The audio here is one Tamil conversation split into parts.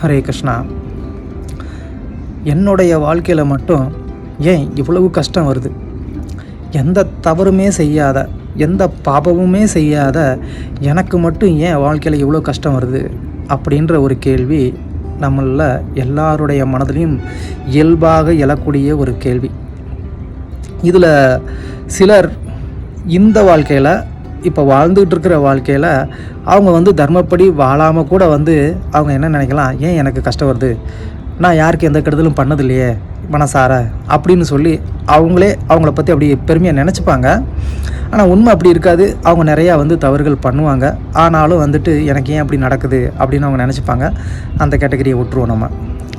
ஹரே கிருஷ்ணா. என்னுடைய வாழ்க்கையில் மட்டும் ஏன் இவ்வளவு கஷ்டம் வருது? எந்த தவறுமே செய்யாத எந்த பாபமுமே செய்யாத எனக்கு மட்டும் ஏன் வாழ்க்கையில் இவ்வளோ கஷ்டம் வருது? அப்படின்ற ஒரு கேள்வி நம்மளில் எல்லாருடைய மனதிலையும் இயல்பாக எழக்கூடிய ஒரு கேள்வி. இதில் சிலர் இந்த வாழ்க்கையில் இப்போ வாழ்ந்துக்கிட்டு இருக்கிற வாழ்க்கையில் அவங்க வந்து தர்மப்படி வாழாமல் கூட வந்து அவங்க என்ன நினைக்கலாம்? ஏன் எனக்கு கஷ்டம் வருது? நான் யாருக்கு எந்த கெடுதலும் பண்ணதில்லையே மனசார அப்படின்னு சொல்லி அவங்களே அவங்கள பற்றி அப்படி பெருமையாக நினச்சிப்பாங்க. ஆனால் உண்மை அப்படி இருக்காது. அவங்க நிறையா வந்து தவறுகள் பண்ணுவாங்க. ஆனாலும் வந்துட்டு எனக்கு ஏன் அப்படி நடக்குது அப்படின்னு அவங்க நினச்சிப்பாங்க. அந்த கேட்டகரியை விட்டுருவோம் நம்ம.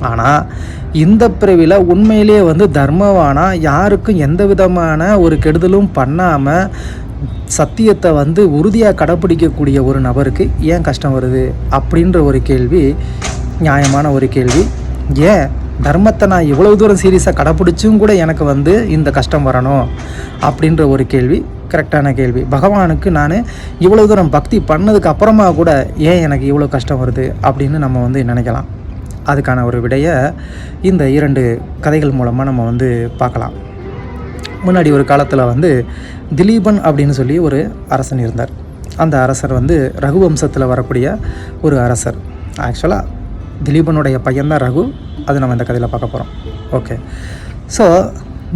ஆனால் இந்த பிறவியில் உண்மையிலேயே வந்து தர்மவானா யாருக்கும் எந்த விதமான ஒரு கெடுதலும் பண்ணாமல் சத்தியத்தை வந்து உறுதியாக கடைப்பிடிக்கக்கூடிய ஒரு நபருக்கு ஏன் கஷ்டம் வருது அப்படின்ற ஒரு கேள்வி நியாயமான ஒரு கேள்வி. ஏன்? தர்மத்தை நான் இவ்வளவு தூரம் சீரியஸாக கடைப்பிடிச்சும் கூட எனக்கு வந்து இந்த கஷ்டம் வரணும் அப்படின்ற ஒரு கேள்வி கரெக்டான கேள்வி. பகவானுக்கு நான் இவ்வளோ தூரம் பக்தி பண்ணதுக்கு அப்புறமா கூட ஏன் எனக்கு இவ்வளோ கஷ்டம் வருது அப்படின்னு நம்ம வந்து நினைக்கலாம். அதுக்கான ஒரு விடையை இந்த இரண்டு கதைகள் மூலமாக நம்ம வந்து பார்க்கலாம். முன்னாடி ஒரு காலத்தில் வந்து திலீபன் அப்படின்னு சொல்லி ஒரு அரசன் இருந்தார். அந்த அரசர் வந்து ரகுவம்சத்தில் வரக்கூடிய ஒரு அரசர். ஆக்சுவலாக திலீபனுடைய பையன்தான் ரகு. அது நம்ம இந்த கதையில் பார்க்க போகிறோம் ஓகே ஸோ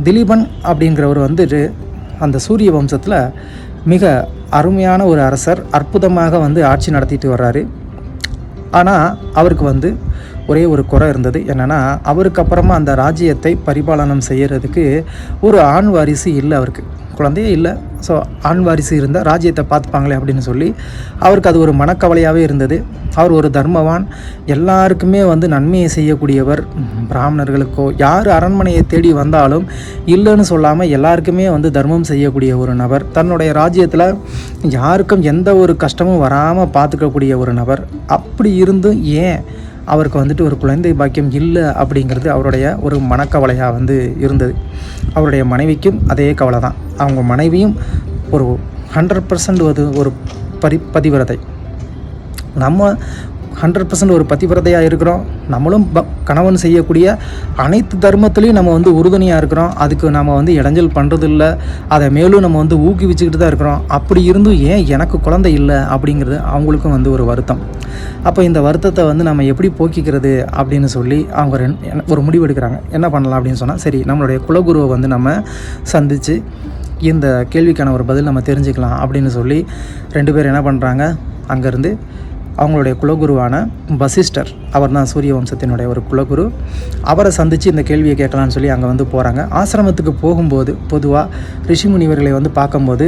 திலீபன் அப்படிங்கிறவர் வந்துட்டு அந்த சூரிய வம்சத்தில் மிக அருமையான ஒரு அரசர் அற்புதமாக வந்து ஆட்சி நடத்திட்டு வர்றாரு. ஆனால் அவருக்கு வந்து ஒரே ஒரு குறை இருந்தது. என்னென்னா அவருக்கு அப்புறமா அந்த ராஜ்யத்தை பரிபாலனம் செய்கிறதுக்கு ஒரு ஆண் வாரிசு இல்லை அவருக்கு. குழந்தையே இல்லை. ஸோ ஆண் வாரிசு இருந்தால் ராஜ்யத்தை பார்த்துப்பாங்களே அப்படின்னு சொல்லி அவருக்கு அது ஒரு மனக்கவலையாகவே இருந்தது. அவர் ஒரு தர்மவான். எல்லாருக்குமே வந்து நன்மையை செய்யக்கூடியவர் பிராமணர்களுக்கோ யார் அரண்மனையை தேடி வந்தாலும் இல்லைன்னு சொல்லாமல் எல்லாருக்குமே வந்து தர்மம் செய்யக்கூடிய ஒரு நபர். தன்னுடைய ராஜ்யத்தில் யாருக்கும் எந்த ஒரு கஷ்டமும் வராமல் பார்த்துக்கக்கூடிய ஒரு நபர். அப்படி இருந்தும் ஏன் அவருக்கு வந்துட்டு ஒரு குழந்தை பாக்கியம் இல்லை அப்படிங்கிறது அவருடைய ஒரு மனக்கவலையாக வந்து இருந்தது. அவருடைய மனைவிக்கும் அதே கவலை தான் அவங்க மனைவியும் ஒரு ஹண்ட்ரட் பர்சன்ட் வந்து ஒரு பரி பதிவிரதை. நம்ம ஹண்ட்ரட் பர்சன்ட் ஒரு பதிவிரதையாக இருக்கிறோம். நம்மளும் ப கணவன் செய்யக்கூடிய அனைத்து தர்மத்துலேயும் நம்ம வந்து உறுதுணையாக இருக்கிறோம். அதுக்கு நம்ம வந்து இடைஞ்சல் பண்ணுறதில்ல அதை மேலும் நம்ம வந்து ஊக்குவிச்சுக்கிட்டு தான் இருக்கிறோம். அப்படி இருந்தும் ஏன் எனக்கு குழந்தை இல்லை அப்படிங்கிறது அவங்களுக்கும் வந்து ஒரு வருத்தம். அப்போ இந்த வருத்தத்தை வந்து நம்ம எப்படி போக்கிக்கிறது அப்படின்னு சொல்லி அவங்க ஒரு முடிவு எடுக்கிறாங்க. என்ன பண்ணலாம் அப்படின்னு சொன்னால் சரி நம்மளுடைய குலகுருவை வந்து நம்ம சந்தித்து இந்த கேள்விக்கான ஒரு பதில் நம்ம தெரிஞ்சுக்கலாம் அப்படின்னு சொல்லி ரெண்டு பேர் என்ன பண்ணுறாங்க அங்கேருந்து அவங்களுடைய குலகுருவான வசிஷ்டர். அவர் தான் சூரிய வம்சத்தினுடைய ஒரு குலகுரு. அவரை சந்தித்து இந்த கேள்வியை கேட்கலான்னு சொல்லி அங்கே வந்து போகிறாங்க ஆசிரமத்துக்கு போகும்போது பொதுவாக ரிஷி முனிவர்களை வந்து பார்க்கும்போது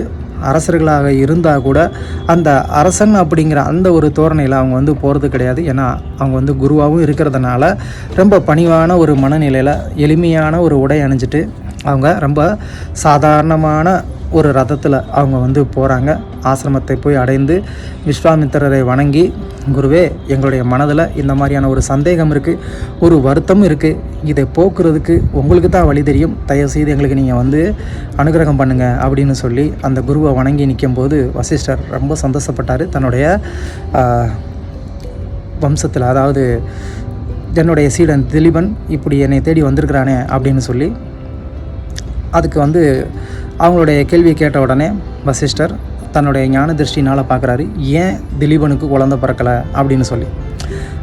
அரசர்களாக இருந்தால் கூட அந்த அரசன் அப்படிங்கிற அந்த ஒரு தோரணையில் அவங்க வந்து போகிறது கிடையாது. ஏன்னா அவங்க வந்து குருவாகவும் இருக்கிறதுனால ரொம்ப பணிவான ஒரு மனநிலையில் எளிமையான ஒரு உடை அணிஞ்சிட்டு அவங்க ரொம்ப சாதாரணமான ஒரு ரதத்தில் அவங்க வந்து போகிறாங்க ஆசிரமத்தை போய் அடைந்து விஸ்வாமித்திரரை வணங்கி குருவே எங்களுடைய மனதில் இந்த மாதிரியான ஒரு சந்தேகம் இருக்குது ஒரு வருத்தம் இருக்குது இதை போக்குறதுக்கு உங்களுக்கு தான் வழி தெரியும். தயவுசெய்து எங்களுக்கு நீங்கள் வந்து அனுகிரகம் பண்ணுங்கள் அப்படின்னு சொல்லி அந்த குருவை வணங்கி நிற்கும்போது வசிஷ்டர் ரொம்ப சந்தோஷப்பட்டார். தன்னுடைய வம்சத்தில் அதாவது என்னுடைய சீடன் திலீபன் இப்படி என்னை தேடி வந்திருக்கிறானே அப்படின்னு சொல்லி அதுக்கு வந்து அவங்களுடைய கேள்வியை கேட்ட உடனே வசிஷ்டர் தன்னுடைய ஞான திருஷ்டினால் பார்க்குறாரு ஏன் திலீபனுக்கு குழந்த பிறக்கலை? அப்படின்னு சொல்லி.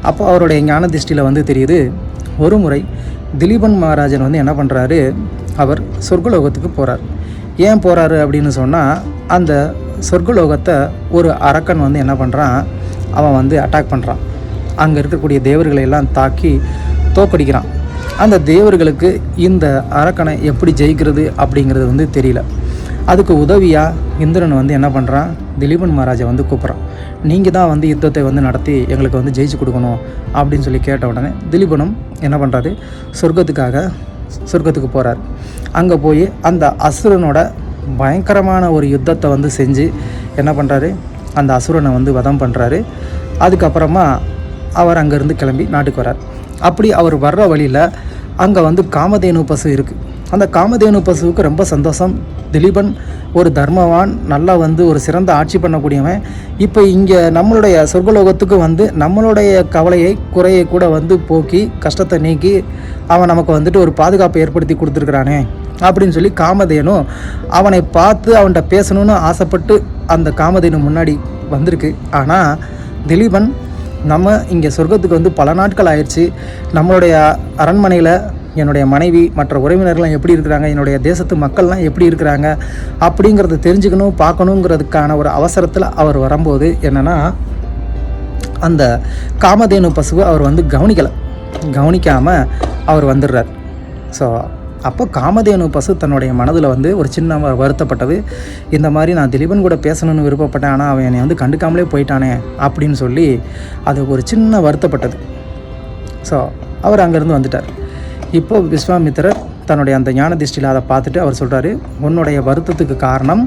அப்போ அவருடைய ஞான திருஷ்டியில் வந்து தெரியுது ஒரு முறை திலீபன் மகாராஜன் வந்து என்ன பண்ணுறாரு அவர் சொர்க்கலோகத்துக்கு போகிறார் ஏன் போகிறாரு அப்படின்னு சொன்னால் அந்த சொர்க்கலோகத்தை ஒரு அரக்கன் வந்து என்ன பண்ணுறான் அவன் வந்து அட்டாக் பண்ணுறான் அங்கே இருக்கக்கூடிய தேவர்களை எல்லாம் தாக்கி தோக்கடிக்கிறான். அந்த தேவர்களுக்கு இந்த அரக்கனை எப்படி ஜெயிக்கிறது அப்படிங்கிறது வந்து தெரியல. அதுக்கு உதவியாக இந்திரன் வந்து என்ன பண்ணுறான் திலீபன் மகாராஜை வந்து கூப்பிட்றான். நீங்கள் தான் வந்து யுத்தத்தை வந்து நடத்தி எங்களுக்கு வந்து ஜெயிச்சு கொடுக்கணும் அப்படின்னு சொல்லி கேட்ட உடனே திலீபனும் என்ன பண்ணுறாரு சொர்க்கத்துக்காக சொர்க்கத்துக்கு போகிறார் அங்கே போய் அந்த அசுரனோட பயங்கரமான ஒரு யுத்தத்தை வந்து செஞ்சு என்ன பண்ணுறாரு அந்த அசுரனை வந்து வதம் பண்ணுறாரு அதுக்கப்புறமா அவர் அங்கேருந்து கிளம்பி நாட்டுக்கு வரார் அப்படி அவர் வர்ற வழியில் அங்கே வந்து காமதேனு பசு இருக்குது அந்த காமதேனு பசுவுக்கு ரொம்ப சந்தோஷம். திலீபன் ஒரு தர்மவான் நல்லா வந்து ஒரு சிறந்த ஆட்சி பண்ணக்கூடியவன். இப்போ இங்கே நம்மளுடைய சொர்க்கலோகத்துக்கு வந்து நம்மளுடைய கவலையை குறையை கூட வந்து போக்கி கஷ்டத்தை நீக்கி அவன் நமக்கு வந்துட்டு ஒரு பாதுகாப்பை ஏற்படுத்தி கொடுத்துருக்குறானே அப்படின்னு சொல்லி காமதேனு அவனை பார்த்து அவன்கிட்ட பேசணும்னு ஆசைப்பட்டு அந்த காமதேனு முன்னாடி வந்திருக்கு. ஆனால் திலீபன் நம்ம இங்கே சொர்க்கத்துக்கு வந்து பல நாட்கள் ஆயிடுச்சு. நம்மளுடைய அரண்மனையில் என்னுடைய மனைவி மற்ற உறவினர்கள்லாம் எப்படி இருக்கிறாங்க? என்னுடைய தேசத்து மக்கள்லாம் எப்படி இருக்கிறாங்க? அப்படிங்கிறத தெரிஞ்சுக்கணும் பார்க்கணுங்கிறதுக்கான ஒரு அவசரத்தில் அவர் வரும்போது என்னென்னா அந்த காமதேனு பசுவை அவர் வந்து கவனிக்கலை. கவனிக்காமல் அவர் வந்துடுறார். ஸோ அப்போ காமதேனு பசு தன்னுடைய மனதில் வந்து ஒரு சின்ன வருத்தப்பட்டது. இந்த மாதிரி நான் திலீபன் கூட பேசணும்னு விருப்பப்பட்டேன் ஆனால் அவன் என்னை வந்து கண்டுக்காமலே போயிட்டானே அப்படின்னு சொல்லி அது ஒரு சின்ன வருத்தப்பட்டது. ஸோ அவர் அங்கேருந்து வந்துட்டார். இப்போ விஸ்வாமித்திரர் தன்னுடைய அந்த ஞான திருஷ்டியில் அதை பார்த்துட்டு அவர் சொல்கிறாரு உன்னுடைய வருத்தத்துக்கு காரணம்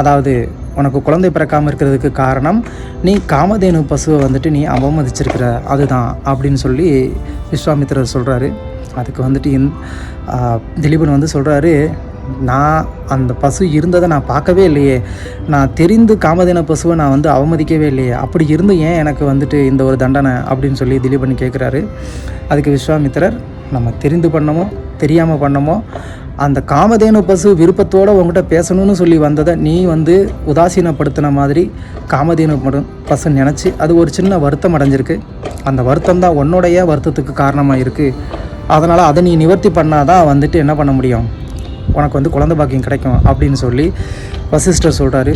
அதாவது உனக்கு குழந்தை பிறக்காமல் இருக்கிறதுக்கு காரணம் நீ காமதேனு பசுவை வந்துட்டு நீ அவமதிச்சிருக்கிற அதுதான் அப்படின்னு சொல்லி விஸ்வாமித்திரர் சொல்கிறாரு அதுக்கு வந்துட்டு இந் திலீபன் வந்து சொல்கிறாரு நான் அந்த பசு இருந்ததை நான் பார்க்கவே இல்லையே. நான் தெரிந்து காமதேன பசுவை நான் வந்து அவமதிக்கவே இல்லையே. அப்படி இருந்து ஏன் எனக்கு வந்துட்டு இந்த ஒரு தண்டனை? அப்படின்னு சொல்லி திலீபன் கேட்குறாரு அதுக்கு விஸ்வாமித்திரர் நம்ம தெரிந்து பண்ணமோ தெரியாமல் பண்ணமோ அந்த காமதேனு பசு விருப்பத்தோடு உங்ககிட்ட பேசணும்னு சொல்லி வந்ததை நீ வந்து உதாசீனப்படுத்தின மாதிரி காமதேனு படு- பசு நினச்சி அது ஒரு சின்ன வருத்தம் அடைஞ்சிருக்கு. அந்த வருத்தம் தான் உன்னுடைய வருத்தத்துக்கு காரணமாக இருக்குது அதனால் அதை நீ நிவர்த்தி பண்ணாதான் வந்துட்டு என்ன பண்ண முடியும்? உனக்கு வந்து குழந்தை பாக்கியம் கிடைக்கும் அப்படின்னு சொல்லி வசிஷ்டர் சொல்கிறாரு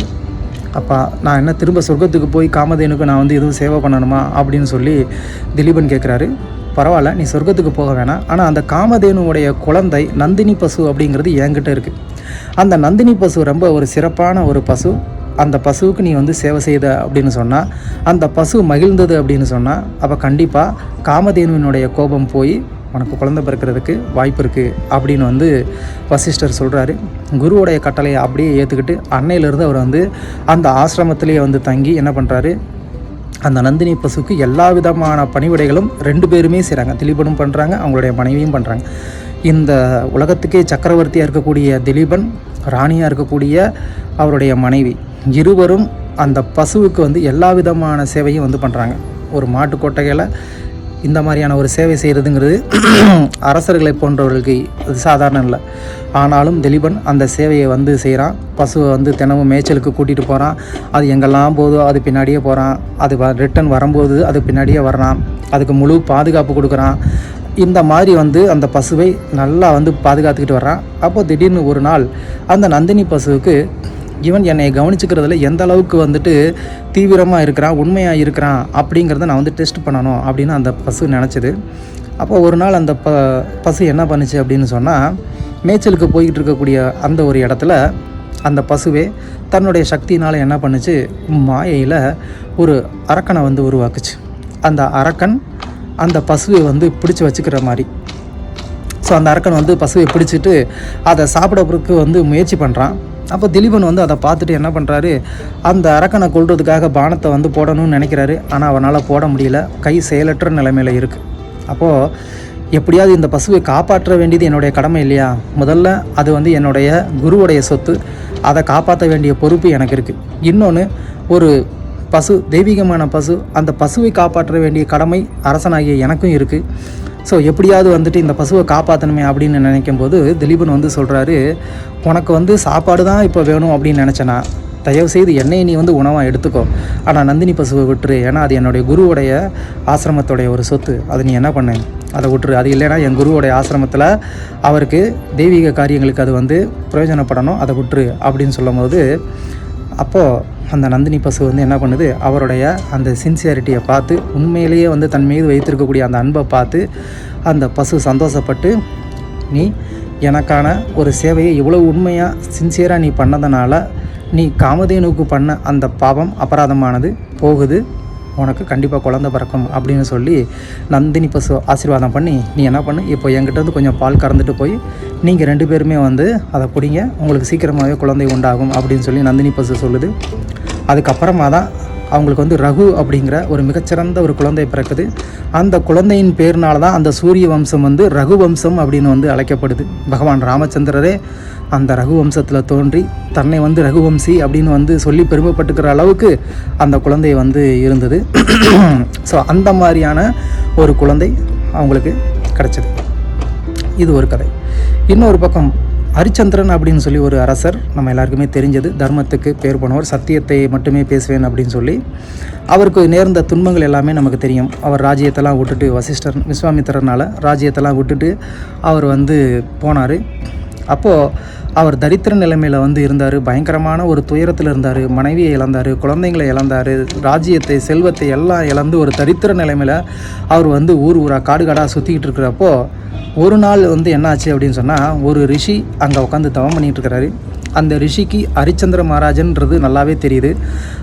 அப்பா நான் என்ன திரும்ப சொர்க்கத்துக்கு போய் காமதேனுக்கு நான் வந்து எதுவும் சேவை பண்ணணுமா அப்படின்னு சொல்லி திலீபன் கேட்குறாரு பரவாயில்ல நீ சொர்க்கத்துக்கு போக வேணாம். ஆனால் அந்த காமதேனுடைய குழந்தை நந்தினி பசு அப்படிங்கிறது என்கிட்ட இருக்குது அந்த நந்தினி பசு ரொம்ப ஒரு சிறப்பான ஒரு பசு. அந்த பசுவுக்கு நீ வந்து சேவை செய்த அப்படின்னு சொன்னால் அந்த பசு மகிழ்ந்தது அப்படின்னு சொன்னால் அப்போ கண்டிப்பாக காமதேனுவினுடைய கோபம் போய் உனக்கு குழந்தை பிறக்கிறதுக்கு வாய்ப்பு இருக்குது அப்படின்னு வந்து வசிஷ்டர் சொல்கிறாரு குருவோடைய கட்டளையை அப்படியே ஏற்றுக்கிட்டு அன்னையிலேருந்து அவர் வந்து அந்த ஆசிரமத்திலேயே வந்து தங்கி என்ன பண்ணுறாரு அந்த நந்தினி பசுக்கு எல்லா விதமான பணிவிடைகளும் ரெண்டு பேருமே செய்கிறாங்க திலீபனும் பண்ணுறாங்க அவங்களுடைய மனைவியும் பண்ணுறாங்க இந்த உலகத்துக்கே சக்கரவர்த்தியாக இருக்கக்கூடிய திலீபன் ராணியாக இருக்கக்கூடிய அவருடைய மனைவி இருவரும் அந்த பசுவுக்கு வந்து எல்லா விதமான சேவையும் வந்து பண்ணுறாங்க ஒரு மாட்டு கொட்டகையில் இந்த மாதிரியான ஒரு சேவை செய்கிறதுங்கிறது அரசர்களை போன்றவர்களுக்கு அது சாதாரணம் இல்லை ஆனாலும் திலீபன் அந்த சேவையை வந்து செய்கிறான் பசுவை வந்து தினமும் மேய்ச்சலுக்கு கூட்டிகிட்டு போகிறான் அது எங்கெல்லாம் போதோ அது பின்னாடியே போகிறான் அது வ ரிட்டன் வரும்போது அது பின்னாடியே வர்றான். அதுக்கு முழு பாதுகாப்பு கொடுக்குறான். இந்த மாதிரி வந்து அந்த பசுவை நல்லா வந்து பாதுகாத்துக்கிட்டு வர்றான். அப்போ திடீர்னு ஒரு நாள் அந்த நந்தினி பசுவுக்கு இவன் என்னை கவனிச்சுக்கிறதுல எந்த அளவுக்கு வந்துட்டு தீவிரமாக இருக்கிறான் உண்மையாக இருக்கிறான் அப்படிங்கிறத நான் வந்து டெஸ்ட் பண்ணணும் அப்படின்னு அந்த பசு நினச்சிது. அப்போ ஒரு நாள் அந்த ப பசு என்ன பண்ணுச்சு அப்படின்னு சொன்னால் மேய்ச்சலுக்கு போய்கிட்டு இருக்கக்கூடிய அந்த ஒரு இடத்துல அந்த பசுவே தன்னுடைய சக்தினால் என்ன பண்ணுச்சு மாயையில் ஒரு அரக்கனை வந்து உருவாக்குச்சு. அந்த அரக்கன் அந்த பசுவை வந்து பிடிச்சி வச்சுக்கிற மாதிரி. ஸோ அந்த அரக்கன் வந்து பசுவை பிடிச்சிட்டு அதை சாப்பிடறதுக்கு வந்து முயற்சி பண்ணுறான் அப்போ திலீபன் வந்து அதை பார்த்துட்டு என்ன பண்ணுறாரு அந்த அரக்கனை கொள்றதுக்காக பானத்தை வந்து போடணும்னு நினைக்கிறாரு. ஆனால் அவனால் போட முடியல. கை செயலற்ற நிலைமையில் இருக்குது அப்போது எப்படியாவது இந்த பசுவை காப்பாற்ற வேண்டியது என்னுடைய கடமை இல்லையா? முதல்ல அது வந்து என்னுடைய குருவுடைய சொத்து. அதை காப்பாற்ற வேண்டிய பொறுப்பு எனக்கு இருக்குது இன்னொன்று ஒரு பசு தெய்வீகமான பசு அந்த பசுவை காப்பாற்ற வேண்டிய கடமை அரசனாகிய எனக்கும் இருக்குது ஸோ எப்படியாவது வந்துட்டு இந்த பசுவை காப்பாற்றணுமே அப்படின்னு நினைக்கும் போது திலீபன் வந்து சொல்கிறாரு உனக்கு வந்து சாப்பாடு தான் இப்போ வேணும் அப்படின்னு நினச்சேனா? தயவு செய்து என்னையை நீ வந்து உணவாக எடுத்துக்கோ. ஆனால் நந்தினி பசுவை விட்டுரு. ஏன்னா அது என்னுடைய குருவுடைய ஆசிரமத்துடைய ஒரு சொத்து. அது நீ என்ன பண்ணு? அதை விட்டுரு. அது இல்லைன்னா என் குருவுடைய ஆசிரமத்தில் அவருக்கு தெய்வீக காரியங்களுக்கு அது வந்து பிரயோஜனப்படணும். அதை விட்டுரு. அப்படின்னு சொல்லும்போது அப்போது அந்த நந்தினி பசு வந்து என்ன பண்ணுது? அவருடைய அந்த சின்சியாரிட்டியை பார்த்து உண்மையிலேயே வந்து தன் மீது வைத்திருக்கக்கூடிய அந்த அன்பை பார்த்து அந்த பசு சந்தோஷப்பட்டு நீ எனக்கான ஒரு சேவையை இவ்வளோ உண்மையாக சின்சியராக நீ பண்ணதுனால நீ காமதேனுக்கு பண்ண அந்த பாவம் அபராதமானது போகுது. உனக்கு கண்டிப்பாக குழந்தை பிறக்கும் அப்படின்னு சொல்லி நந்தினி பசு ஆசீர்வாதம் பண்ணி நீ என்ன பண்ணு? இப்போ என்கிட்ட வந்து கொஞ்சம் பால் கறந்துட்டு போய் நீங்கள் ரெண்டு பேருமே வந்து அதை குடிங்க. உங்களுக்கு சீக்கிரமாகவே குழந்தை உண்டாகும் அப்படின்னு சொல்லி நந்தினி பசு சொல்லுது. அதுக்கப்புறமா தான் அவங்களுக்கு வந்து ரகு அப்படிங்கிற ஒரு மிகச்சிறந்த ஒரு குழந்தை பிறக்குது. அந்த குழந்தையின் பேர்னால தான் அந்த சூரிய வம்சம் வந்து ரகு வம்சம் அப்படின்னு வந்து அழைக்கப்படுது. பகவான் ராமச்சந்திரரே அந்த ரகு வம்சத்தில் தோன்றி தன்னை வந்து ரகுவம்சி அப்படின்னு வந்து சொல்லி பெருமைப்பட்டுக்கிற அளவுக்கு அந்த குழந்தை வந்து இருந்தது. ஸோ அந்த மாதிரியான ஒரு குழந்தை அவங்களுக்கு கிடச்சிது. இது ஒரு கதை. இன்னொரு பக்கம் ஹரிச்சந்திரன் அப்படின்னு சொல்லி ஒரு அரசர் நம்ம எல்லாருக்குமே தெரிஞ்சது தர்மத்துக்கு பேர் போனவர் சத்தியத்தை மட்டுமே பேசுவேன் அப்படின்னு சொல்லி. அவருக்கு நேர்ந்த துன்பங்கள் எல்லாமே நமக்கு தெரியும். அவர் ராஜ்யத்தெல்லாம் விட்டுட்டு வசிஷ்டர் விஸ்வாமித்திரனால் ராஜ்யத்தெல்லாம் விட்டுட்டு அவர் வந்து போனார். அப்போது அவர் தரித்திர நிலைமையில் வந்து இருந்தார் பயங்கரமான ஒரு துயரத்தில் இருந்தார் மனைவியை இழந்தார் குழந்தைங்களை இழந்தார் ராஜ்யத்தை செல்வத்தை எல்லாம் இழந்து ஒரு தரித்திர நிலைமையில் அவர் வந்து ஊர் ஊராக காடு காடாக சுற்றிக்கிட்டு இருக்கிறப்போ ஒரு நாள் வந்து என்னாச்சு அப்படின்னு சொன்னால் ஒரு ரிஷி அங்கே உட்காந்து தவம் பண்ணிகிட்டு இருக்கிறாரு. அந்த ரிஷிக்கு ஹரிச்சந்திர மகாராஜன்றது நல்லாவே தெரியுது.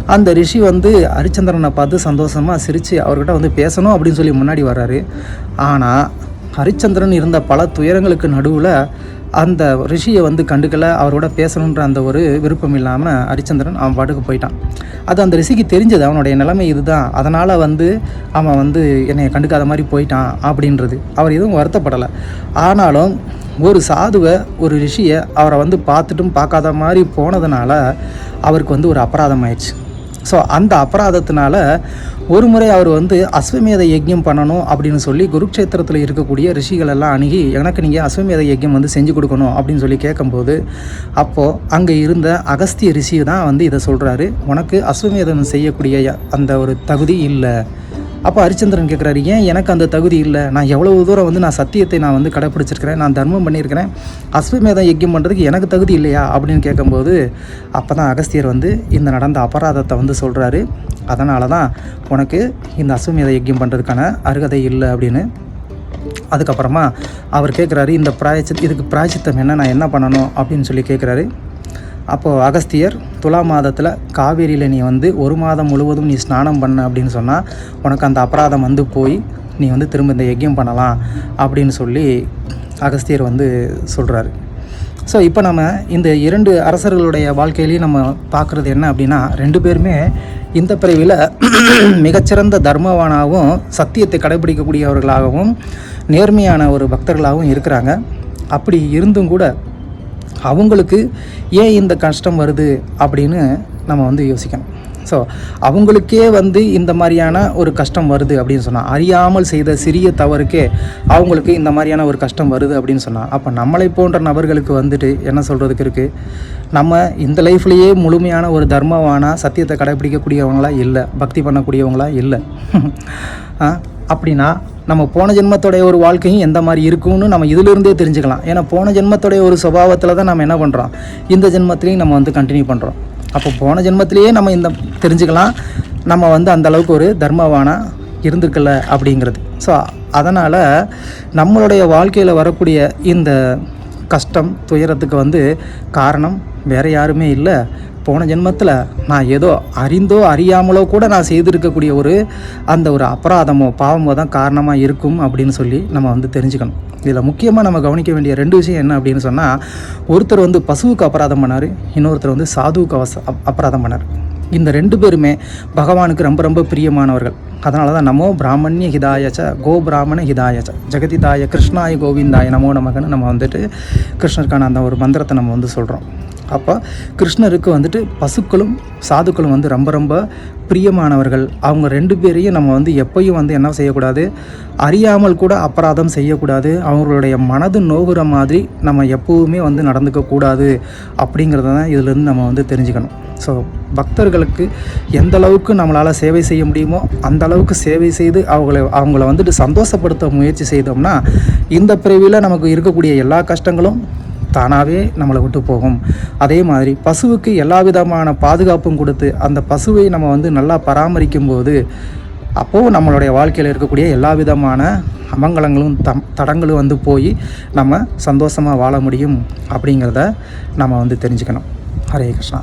அந்த ரிஷி வந்து ஹரிச்சந்திரனை பார்த்து சந்தோஷமாக சிரித்து அவர்கிட்ட வந்து பேசணும் அப்படின்னு சொல்லி முன்னாடி வர்றாரு. ஆனால் ஹரிச்சந்திரன் இருந்த பல துயரங்களுக்கு நடுவில் அந்த ரிஷியை வந்து கண்டுக்கல. அவரோட பேசணுன்ற அந்த ஒரு விருப்பம் இல்லாமல் ஹரிச்சந்திரன் அவன் பாட்டுக்கு போயிட்டான். அது அந்த ரிஷிக்கு தெரிஞ்சது. அவனுடைய நிலைமை இதுதான். அதனால் வந்து அவன் வந்து என்னை கண்டுக்காத மாதிரி போயிட்டான் அப்படின்றது. அவர் எதுவும் வருத்தப்படலை. ஆனாலும் ஒரு சாதுவை ஒரு ரிஷியை அவரை வந்து பார்த்துட்டும் பார்க்காத மாதிரி போனதுனால அவருக்கு வந்து ஒரு அபராதம் ஆயிடுச்சு. ஸோ அந்த அபராதத்தினால ஒரு முறை அவர் வந்து அஸ்வமேத யஜ்யம் பண்ணணும் அப்படின்னு சொல்லி குருக்ஷேத்திரத்தில் இருக்கக்கூடிய ரிஷிகள் எல்லாம் அணுகி எனக்கு நீங்கள் அஸ்வமேத யஜ்யம் வந்து செஞ்சு கொடுக்கணும் அப்படின்னு சொல்லி கேட்கும்போது அப்போது அங்கே இருந்த அகஸ்திய ரிஷி தான் வந்து இதை சொல்கிறாரு உனக்கு அஸ்வமேதம் செய்யக்கூடிய அந்த ஒரு தகுதி இல்லை. அப்போ ஹரிச்சந்திரன் கேட்குறாரு ஏன் எனக்கு அந்த தகுதி இல்லை? நான் எவ்வளவு தூரம் வந்து நான் சத்தியத்தை நான் வந்து கடைப்பிடிச்சிருக்கிறேன் நான் தர்மம் பண்ணியிருக்கிறேன். அஸ்வமேதம் யஜ்யம் பண்ணுறதுக்கு எனக்கு தகுதி இல்லையா? அப்படின்னு கேட்கும்போது அப்போ தான் அகஸ்தியர் வந்து இந்த நடந்த அபராதத்தை வந்து சொல்கிறாரு அதனால தான் உனக்கு இந்த அஸ்வமேத யஜ்யம் பண்ணுறதுக்கான அருகதை இல்லை அப்படின்னு. அதுக்கப்புறமா அவர் கேட்குறாரு இந்த பிராயச்சி இதுக்கு பிராயச்சித்தம் என்ன? நான் என்ன பண்ணணும்? அப்படின்னு சொல்லி கேட்குறாரு அப்போது அகஸ்தியர் துலா மாதத்தில் காவேரியில் நீ வந்து ஒரு மாதம் முழுவதும் நீ ஸ்நானம் பண்ண அப்படின்னு சொன்னால் உனக்கு அந்த அபராதம் வந்து போய் நீ வந்து திரும்ப இந்த யஜ்யம் பண்ணலாம் அப்படின்னு சொல்லி அகஸ்தியர் வந்து சொல்கிறாரு ஸோ இப்போ நம்ம இந்த இரண்டு அரசர்களுடைய வாழ்க்கையிலையும் நம்ம பார்க்குறது என்ன அப்படின்னா ரெண்டு பேருமே இந்த பிரிவில் மிகச்சிறந்த தர்மவானாகவும் சத்தியத்தை கடைபிடிக்கக்கூடியவர்களாகவும் நேர்மையான ஒரு பக்தர்களாகவும் இருக்கிறாங்க. அப்படி இருந்தும் கூட அவங்களுக்கு ஏன் இந்த கஷ்டம் வருது அப்படின்னு நம்ம வந்து யோசிக்கணும். ஸோ அவங்களுக்கே வந்து இந்த மாதிரியான ஒரு கஷ்டம் வருது அப்படின்னு சொன்னால் அறியாமல் செய்த சிறிய தவறுக்கே அவங்களுக்கு இந்த மாதிரியான ஒரு கஷ்டம் வருது அப்படின்னு சொன்னால் அப்போ நம்மளை போன்ற நபர்களுக்கு வந்துட்டு என்ன சொல்கிறதுக்கு இருக்குது நம்ம இந்த லைஃப்லேயே முழுமையான ஒரு தர்மவானா சத்தியத்தை கடைபிடிக்கக்கூடியவங்களா இல்லை பக்தி பண்ணக்கூடியவங்களா இல்லை. அப்படின்னா நம்ம போன ஜென்மத்தோடைய ஒரு வாழ்க்கையும் எந்த மாதிரி இருக்கும்னு நம்ம இதிலிருந்தே தெரிஞ்சுக்கலாம். ஏன்னா போன ஜென்மத்தோடைய ஒரு சுபாவத்தில் தான் நம்ம என்ன பண்ணுறோம் இந்த ஜென்மத்திலையும் நம்ம வந்து கண்டினியூ பண்ணுறோம் அப்போ போன ஜென்மத்திலேயே நம்ம இந்த தெரிஞ்சுக்கலாம். நம்ம வந்து அந்த அளவுக்கு ஒரு தர்மவானா இருந்திருக்கல அப்படிங்கிறது. ஸோ அதனால் நம்மளுடைய வாழ்க்கையில் வரக்கூடிய இந்த கஷ்டம் துயரத்துக்கு வந்து காரணம் வேறு யாருமே இல்லை. போன ஜென்மத்தில் நான் ஏதோ அறிந்தோ அறியாமலோ கூட நான் செய்திருக்கக்கூடிய ஒரு அந்த ஒரு அபராதமோ பாவமோ தான் காரணமாக இருக்கும் அப்படின்னு சொல்லி நம்ம வந்து தெரிஞ்சுக்கணும். இதில் முக்கியமாக நம்ம கவனிக்க வேண்டிய ரெண்டு விஷயம் என்ன அப்படின்னு சொன்னால் ஒருத்தர் வந்து பசுவுக்கு அபராதம் பண்ணார் இன்னொருத்தர் வந்து சாதுவுக்கு அவச அபராதம் பண்ணார். இந்த ரெண்டு பேருமே பகவானுக்கு ரொம்ப ரொம்ப பிரியமானவர்கள். அதனால தான் நமோ பிராமணிய ஹிதாயச்ச கோ பிராமண ஹிதாயச்ச ஜெகதிதாய கிருஷ்ணாய கோவிந்தாய நமோ நமகன்னு நம்ம வந்துட்டு கிருஷ்ணருக்கான அந்த ஒரு மந்திரத்தை நம்ம வந்து சொல்கிறோம் அப்போ கிருஷ்ணருக்கு வந்துட்டு பசுக்களும் சாதுக்களும் வந்து ரொம்ப ரொம்ப பிரியமானவர்கள். அவங்க ரெண்டு பேரையும் நம்ம வந்து எப்பயும் வந்து என்ன செய்யக்கூடாது? அறியாமல் கூட அபராதம் செய்யக்கூடாது. அவங்களுடைய மனது நோகுற மாதிரி நம்ம எப்போவுமே வந்து நடந்துக்கக்கூடாது அப்படிங்கிறத தான் இதிலேருந்து நம்ம வந்து தெரிஞ்சுக்கணும். ஸோ பக்தர்களுக்கு எந்த அளவுக்கு நம்மளால் சேவை செய்ய முடியுமோ அந்த அளவுக்கு சேவை செய்து அவங்கள அவங்கள வந்துட்டு சந்தோஷப்படுத்த முயற்சி செய்தோம்னா இந்த பிரிவில் நமக்கு இருக்கக்கூடிய எல்லா கஷ்டங்களும் தானாகவே நம்மளை விட்டு போகும். அதே மாதிரி பசுவுக்கு எல்லா விதமான பாதுகாப்பும் கொடுத்து அந்த பசுவை நம்ம வந்து நல்லா பராமரிக்கும் போது அப்போது நம்மளுடைய வாழ்க்கையில் இருக்கக்கூடிய எல்லா விதமான அமங்கலங்களும் தம் தடங்களும் வந்து போய் நம்ம சந்தோஷமாக வாழ முடியும் அப்படிங்கிறத நம்ம வந்து தெரிஞ்சுக்கணும். ஹரே கிருஷ்ணா.